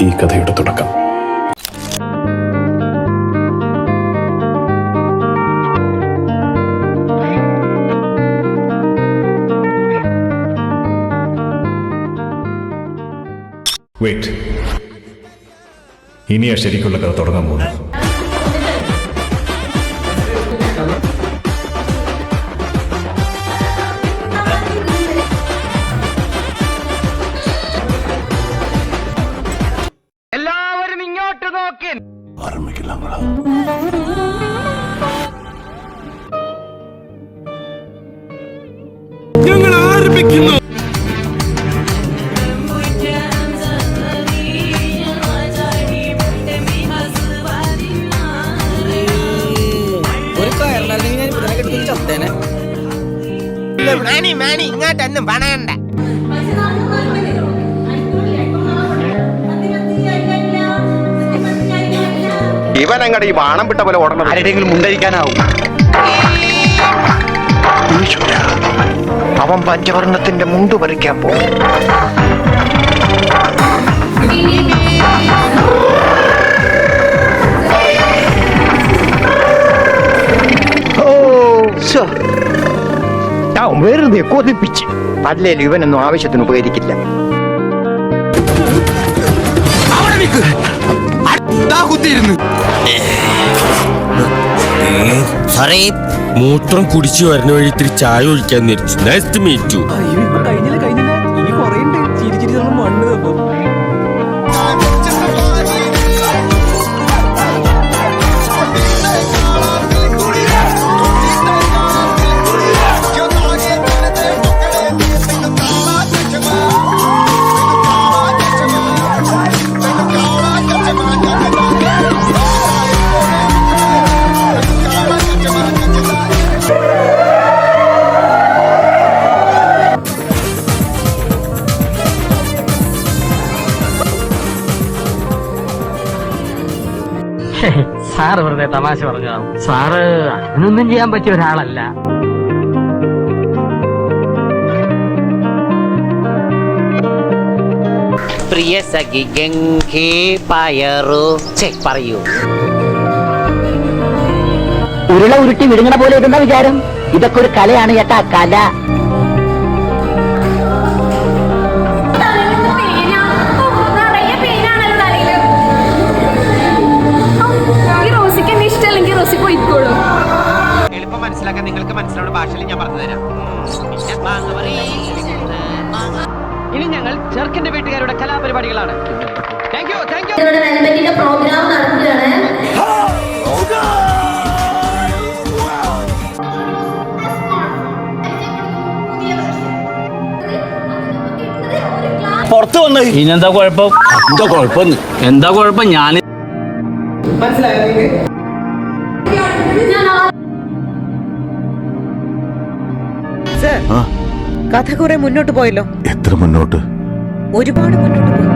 ഈ കഥയുടെ തുടക്കം. വെയിറ്റ് ഇനിയാ ശരിക്കുള്ള കഥ തുടങ്ങാൻ പോകുന്നത്. കിടക്കുന്ന ചത്തേനെ. മാണി മാണി ഇങ്ങോട്ടൊന്നും പണയണ്ട. ഇവനങ്ങടെ ഈ വാണം വിട്ട പോലെ ഓടണം. ആരുടെയെങ്കിലും മുണ്ടരിക്കാനാവും. അവൻ പഞ്ചവർണത്തിന്റെ മുണ്ട് പറിക്കാൻ പോകും വെറുതെ കൊതിപ്പിച്ച്. അല്ലേലും ഇവനൊന്നും ആവശ്യത്തിന് ഉപകരിക്കില്ല. സാറേ മൂത്രം കുടിച്ചു വരുന്ന വഴി ഇത്തിരി ചായ ഒഴിക്കാൻ നേരിച്ചു nice to meet you sir വെറുതെ തമാശ പറഞ്ഞതാവും സാറ് അതിനൊന്നും ചെയ്യാൻ പറ്റിയ ഒരാളല്ല. പ്രിയ സഖി ഗംഗേ പയറു. ചെക്ക് പറയൂ. ഉരുള ഉരുട്ടി വിടുങ്ങണ പോലെ ഇടുന്ന വിചാരം? ഇതൊക്കെ ഒരു കലയാണ് ചേട്ടാ കല. എളുപ്പം മനസ്സിലാക്കാൻ നിങ്ങൾക്ക് മനസ്സിലാവുന്ന ഭാഷയിൽ ഞാൻ പറഞ്ഞു തരാം. ഇനി ഞങ്ങൾ ചെറുക്കന്റെ വീട്ടുകാരുടെ കലാപരിപാടികളാണ്. Thank you thank you programme നടക്കുകയാണ്. പുറത്ത് വന്ന്. ഇനെന്താ കുഴപ്പം? എന്താ കുഴപ്പം? എന്താ കുഴപ്പം? ഞാൻ കഥ കുറെ മുന്നോട്ട് പോയല്ലോ. എത്ര മുന്നോട്ട്? ഒരുപാട് മുന്നോട്ട് പോയി.